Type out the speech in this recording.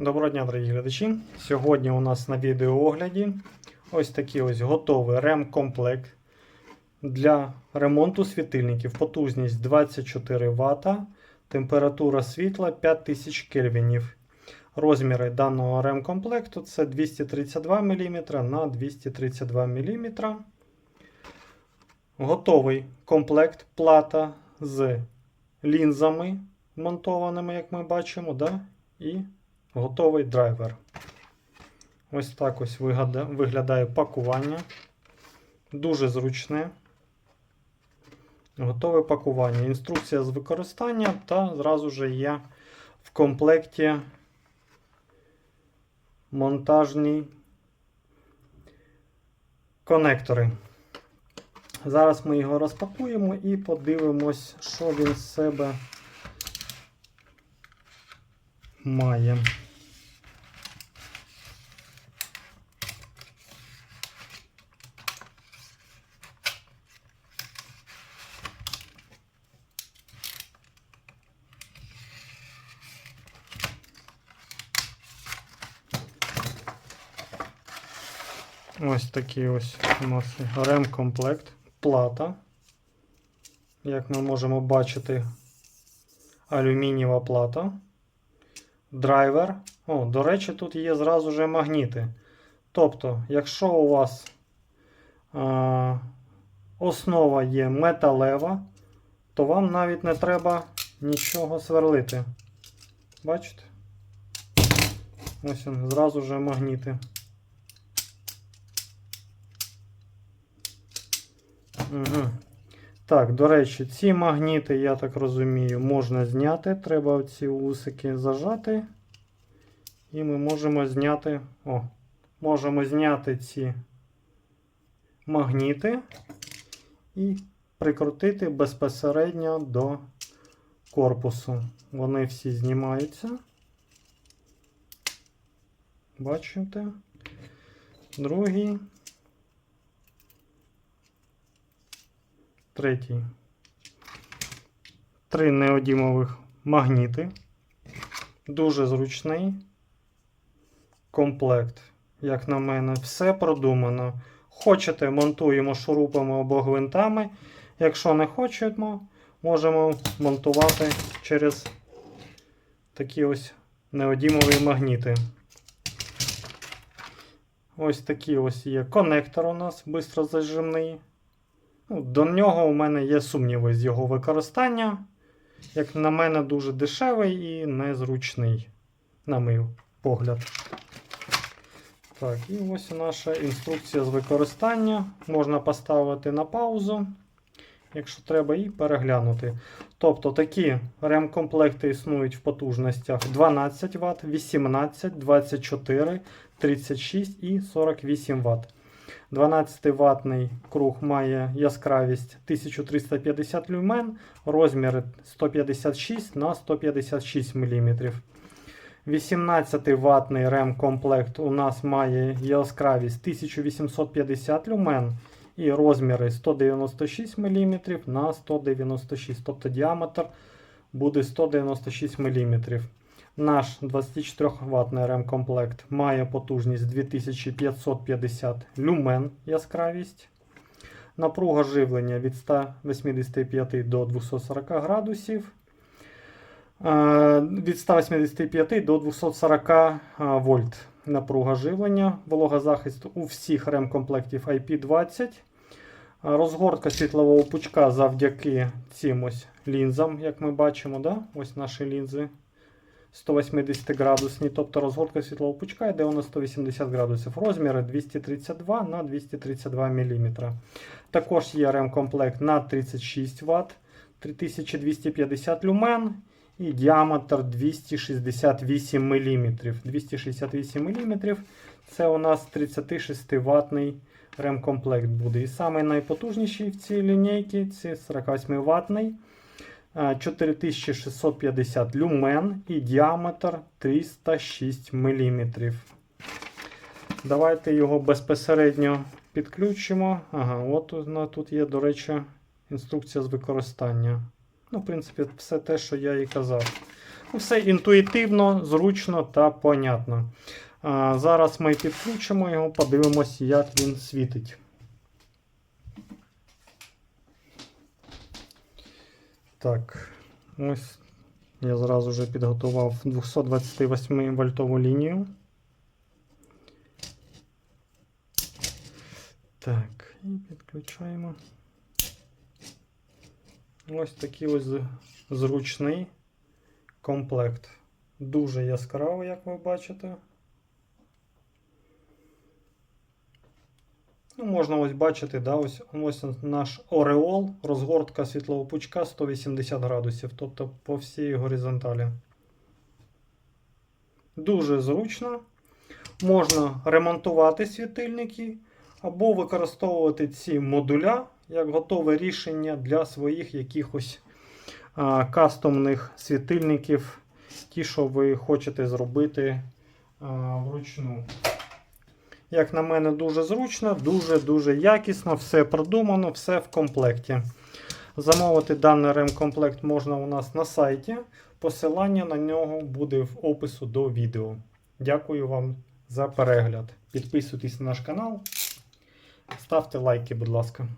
Доброго дня, дорогі глядачі. Сьогодні у нас на відеоогляді ось такий ось готовий ремкомплект для ремонту світильників. Потужність 24 Вт, температура світла 5000 кельвінів. Розміри даного ремкомплекту це 232 мм на 232 мм. Готовий комплект плата з лінзами монтованими, як ми бачимо, да? і готовий драйвер. Ось так ось виглядає пакування. Дуже зручне. Готове пакування. Інструкція з використання та зразу же є в комплекті монтажні конектори. Зараз ми його розпакуємо і подивимось, що він з себе має. Ось такий ось у нас ремкомплект, плата. Як ми можемо бачити, алюмінієва плата. Драйвер. О, до речі, тут є зразу же магніти. Тобто, якщо у вас а, основа є металева, то вам навіть не треба нічого сверлити. Бачите? Ось він, зразу же магніти. Угу. Так, до речі, ці магніти, я так розумію, можна зняти. Треба ці усики зажати. І ми можемо зняти. О, можемо зняти ці магніти і прикрутити безпосередньо до корпусу. Вони всі знімаються. Бачите? Другий. Третій. Три неодімових магніти. Дуже зручний комплект. Як на мене, все продумано. Хочете, монтуємо шурупами або гвинтами. Якщо не хочемо, можемо монтувати через такі ось неодімові магніти. Ось такий ось є конектор у нас бистрозажимний. Ну, До нього у мене є сумніви з його використання. Як на мене, дуже дешевий і незручний, на мій погляд. Так, і ось наша інструкція з використання. Можна поставити на паузу, якщо треба, і переглянути. Тобто такі ремкомплекти існують в потужностях 12 Вт, 18, 24, 36 і 48 Вт. 12 ватний круг має яскравість 1350 люмен, розмір 156 на 156 мм. 18 ватний ремкомплект у нас має яскравість 1850 люмен і розміри 196 мм на 196 тобто діаметр буде 196 мм. Наш 24 ватний ремкомплект має потужність 2550 люмен яскравість. Напруга живлення від 185 до 240 градусів. Е, Від 185 до 240 вольт напруга живлення. Вологозахист у всіх ремкомплектів IP20. Розгортка світлового пучка завдяки цим ось лінзам, як ми бачимо. Да? Ось наші лінзи. 180 градусні, тобто розгортка світлового пучка йде у нас 180 градусів. Розміри 232 на 232 мм. Також є ремкомплект на 36 Вт, 3250 люмен і діаметр 268 мм. 268 мм це у нас 36 ватний ремкомплект буде. І найпотужніший в цій лінійці це 48 ватний. 4650 люмен і діаметр 306 мм. Давайте його безпосередньо підключимо. Ага, от тут є, до речі, інструкція з використання. Ну, в принципі, все те, що я і казав. Все інтуїтивно, зручно та понятно. Зараз ми підключимо його, подивимось, як він світить. Так, ось я зразу вже підготував 228 вольтову лінію. Так, і підключаємо. Ось такий ось зручний комплект. Дуже яскравий, як ви бачите. Ну, можна ось бачити, да, ось, ось наш ореол, розгортка світлового пучка 180 градусів, тобто по всій горизонталі. Дуже зручно. Можна ремонтувати світильники або використовувати ці модуля як готове рішення для своїх якихось а, кастомних світильників, ті, що ви хочете зробити а, вручну. Як на мене, дуже зручно, дуже-дуже якісно, все продумано, все в комплекті. Замовити даний ремкомплект можна у нас на сайті. Посилання на нього буде в опису до відео. Дякую вам за перегляд. Підписуйтесь на наш канал, ставте лайки, будь ласка.